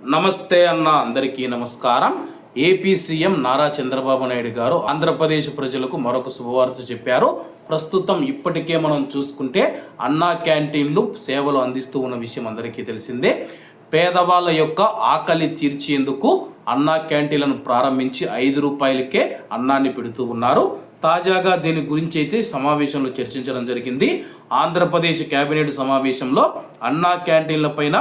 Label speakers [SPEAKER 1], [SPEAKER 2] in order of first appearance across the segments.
[SPEAKER 1] నమస్తే అన్న అందరికీ నమస్కారం. ఏపీ సీఎం నారా చంద్రబాబు నాయుడు గారు ఆంధ్రప్రదేశ్ ప్రజలకు మరొక శుభవార్త చెప్పారు. ప్రస్తుతం ఇప్పటికే మనం చూసుకుంటే అన్నా క్యాంటీన్లు సేవలు అందిస్తూ ఉన్న విషయం అందరికీ తెలిసిందే. పేదవాళ్ళ యొక్క ఆకలి తీర్చేందుకు అన్నా క్యాంటీన్లను ప్రారంభించి ఐదు రూపాయలకే అన్నాన్ని పెడుతూ ఉన్నారు. తాజాగా దీని గురించి అయితే సమావేశంలో చర్చించడం జరిగింది. ఆంధ్రప్రదేశ్ కేబినెట్ సమావేశంలో అన్నా క్యాంటీన్ల పైన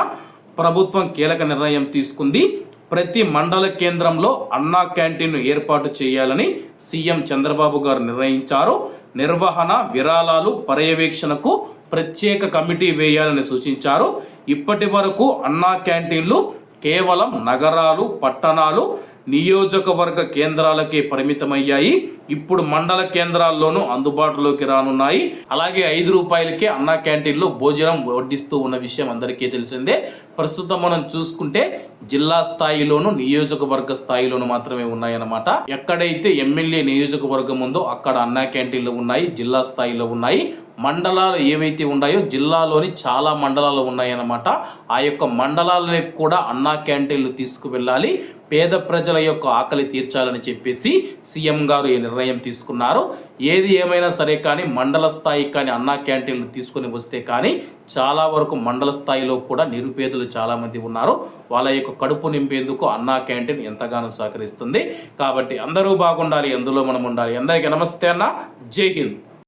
[SPEAKER 1] ప్రభుత్వం కీలక నిర్ణయం తీసుకుంది. ప్రతి మండల కేంద్రంలో అన్నా క్యాంటీన్ను ఏర్పాటు చేయాలని సీఎం చంద్రబాబు గారు నిర్ణయించారు. నిర్వహణ విరాళాలు పర్యవేక్షణకు ప్రత్యేక కమిటీ వేయాలని సూచించారు. ఇప్పటి వరకు అన్నా క్యాంటీన్లు కేవలం నగరాలు పట్టణాలు నియోజకవర్గ కేంద్రాలకే పరిమితమయ్యాయి. ఇప్పుడు మండల కేంద్రాల్లోనూ అందుబాటులోకి రానున్నాయి. అలాగే ఐదు రూపాయలకే అన్నా క్యాంటీన్లో భోజనం వడ్డిస్తూ ఉన్న విషయం అందరికీ తెలిసిందే. ప్రస్తుతం మనం చూసుకుంటే జిల్లా స్థాయిలోను నియోజకవర్గ స్థాయిలోను మాత్రమే ఉన్నాయన్నమాట. ఎక్కడైతే ఎమ్మెల్యే నియోజకవర్గం ఉందో అక్కడ అన్నా క్యాంటీన్లు ఉన్నాయి జిల్లా స్థాయిలో ఉన్నాయి. మండలాలు ఏవైతే ఉన్నాయో జిల్లాలోని చాలా మండలాలు ఉన్నాయన్నమాట. ఆ యొక్క మండలాలకు కూడా అన్నా క్యాంటీన్లు తీసుకువెళ్ళాలి. పేద ప్రజల యొక్క ఆకలి తీర్చాలని చెప్పేసి సీఎం గారు ఈ నిర్ణయం తీసుకున్నారు. ఏది ఏమైనా సరే కానీ మండల స్థాయికి కానీ అన్నా క్యాంటీన్లు తీసుకొని వస్తే కానీ చాలా వరకు మండల స్థాయిలో కూడా నిరుపేదలు చాలామంది ఉన్నారు. వాళ్ళ యొక్క కడుపు నింపేందుకు అన్నా క్యాంటీన్ ఎంతగానో సహకరిస్తుంది. కాబట్టి అందరూ బాగుండాలి అందులో మనం ఉండాలి. అందరికీ నమస్తే అన్న. జై హింద్.